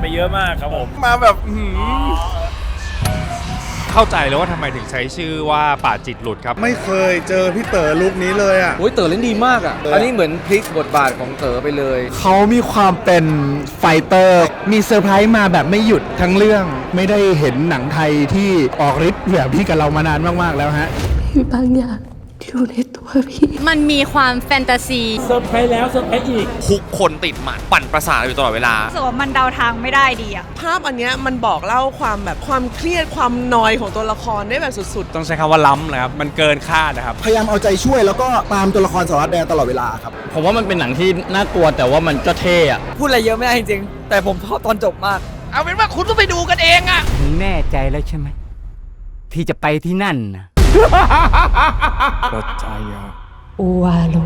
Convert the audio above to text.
ไปเยอะมากครับผม มาแบบอื้อหือเข้าใจแล้วว่าทำไมถึงใช้ชื่อว่าป่าจิตหลุดครับ ไม่เคยเจอพี่เต๋อลุคนี้เลยอะ โอ้ยเต๋อเล่นดีมากอะ อันนี้เหมือนพลิกบทบาทของเต๋อไปเลย เขามีความเป็นไฟเตอร์ มีเซอร์ไพรส์มาแบบไม่หยุดทั้งเรื่อง ไม่ได้เห็นหนังไทยที่ออกฤทธิ์แบบพี่กับเรามานานมาก ๆ แล้วฮะ มีบางอย่างที่ อยู่ในตัวพี่ มันมีความแฟนตาซีเซอร์ไพรส์แล้วเซอร์ไพรส์อีก ทุกคนติดหมันปั่นประสาทอยู่ตลอดเวลา รู้สึกว่ามันเดาทางไม่ได้ดีอะภาพอันเนี้ยมันบอกเล่าความแบบความเครียดความนอยของตัวละครได้แบบสุดต้องใช้คำว่าล้ำนะครับ มันเกินคาดนะครับ พยายามเอาใจช่วยแล้วก็ตามตัวละครสารวัตรแดนตลอดเวลาครับ ผมว่ามันเป็นหนังที่น่ากลัวแต่ว่ามันก็เท่อะ พูดอะไรเยอะไม่ได้จริงๆ แต่ผมชอบตอนจบมาก เอาเป็นว่าคุณต้องไปดูกันเองอะ มึงแน่ใจแล้วใช่ไหมที่จะไปที่นั่นนะ โอวาโล